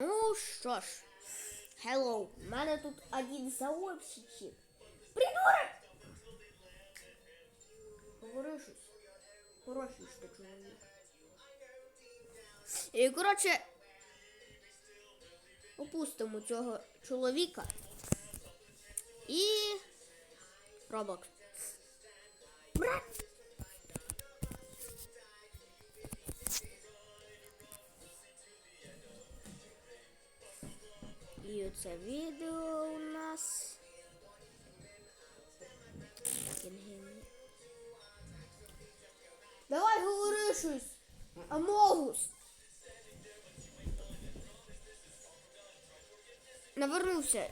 Ну що ж, hello, у мене тут один сообщичек. Придурок! Говори щось. Хороший ти чоловік. І, коротше, опустимо цього чоловіка. І... Roblox. Брат! І відео у нас. Давай говори щось. Амогус. Навернувся.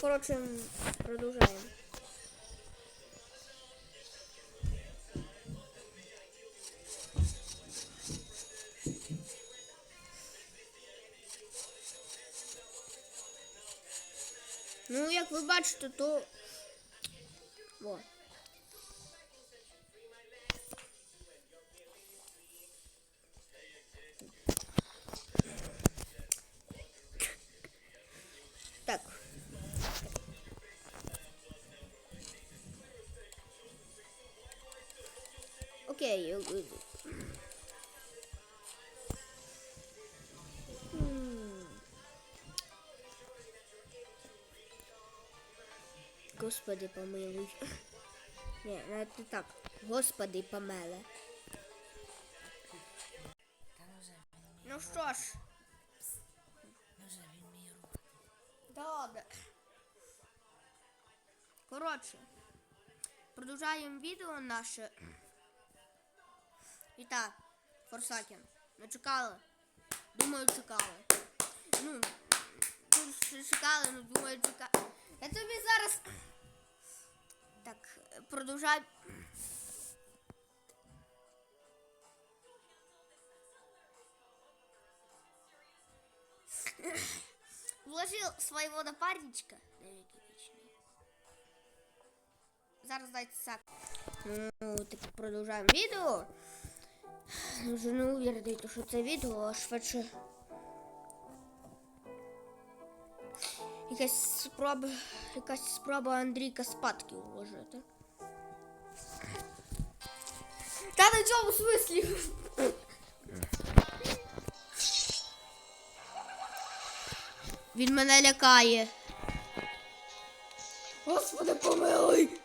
Коротше, продовжаємо. Ну, як ви бачите, то. О. Так. Окей. Господи, помилуй. Ні, навіть не так. Господи, помеле. Ну Ну що ж, ну вже він мій рух. Коротше, продовжаємо відео наше. І так, Форсакен. Ми чекали. Думаю, чекали. Ну, чекали, ну думаю, чекали. Я тобі зараз. Так, продовжай. Вложил своего напарничка. Зараз дайте сак. Ну, так продовжаємо відео. Вже не уверений, то що це відео, а швидше. Якась спроба, якась спроба Андрійка спадки вложити. Та на цьому смислі. Він мене лякає. Господи, помилуй.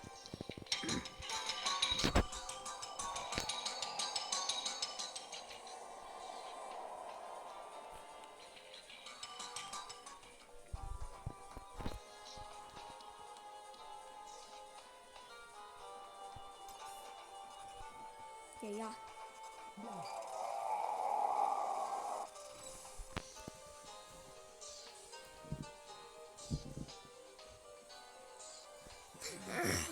Це я.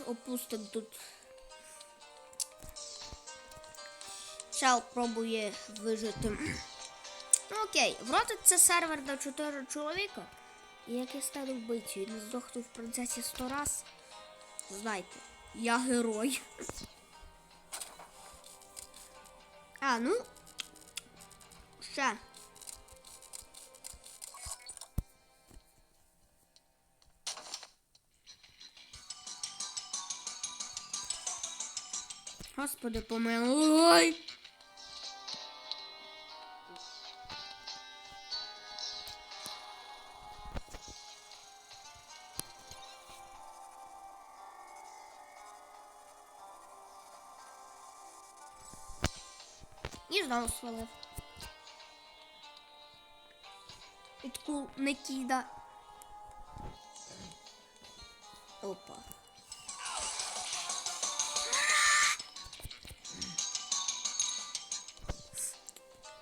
Опустим тут. Чел пробує вижити. Окей, вроде це сервер на 4 чоловіка. І як я стану вбивцею і не здохну в принцесі 100 раз, знайте, я герой. А, ну. Ще. Господи, помилуй. І знову свалив. Підку не кида. Опа.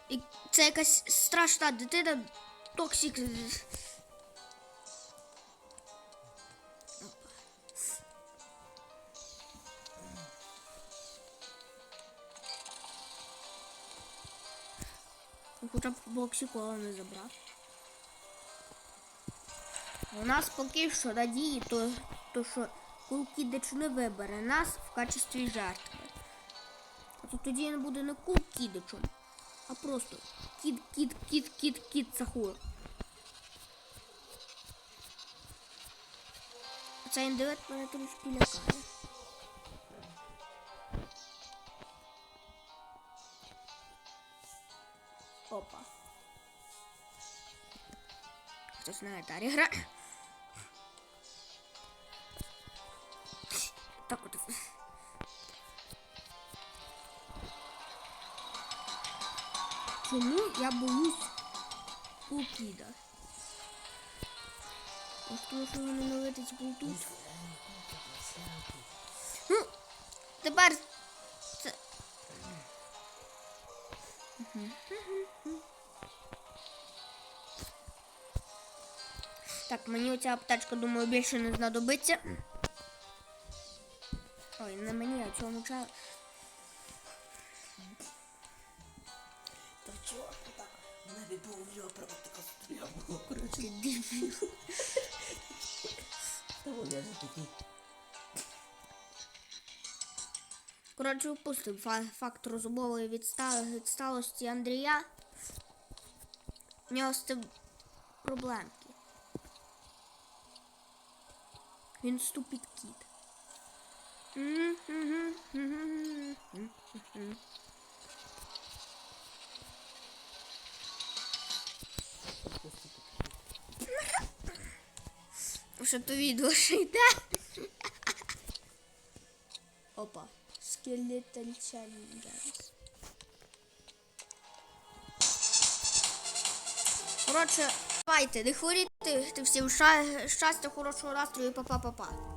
І це якась страшна дитина токсик. Хоча б боксикола не забрав. У нас поки що надії, то, то що Кулкідич не вибере нас в качестві жертви. То тоді він буде не Кулкідичем, а просто кіт, кіт, кіт, кіт, кіт, Сахур. Цей індивид мене трішки лякає. Хтось на гітарі грає. Так от. Чому я боюсь Кукіда? Ось тому що вони не летить Bluetooth. Ну, тепер це. Так, мені оця аптечка, думаю, більше не знадобиться. Ой, не мені, а цьому чаю. Та чого ти так? В небі був його правда така стріляла. Коротше, Дивно. та вон я такий. Коротше, впустив фа- факт розумової відста- відсталості Андрія. У нього з цим проблемки. Він ступить кіт. Що то відео ще йде? Опа. Skeletal Challengers. Коротше, давайте, не хворійте, всім щастя, хорошого настрою, па-па-па-па.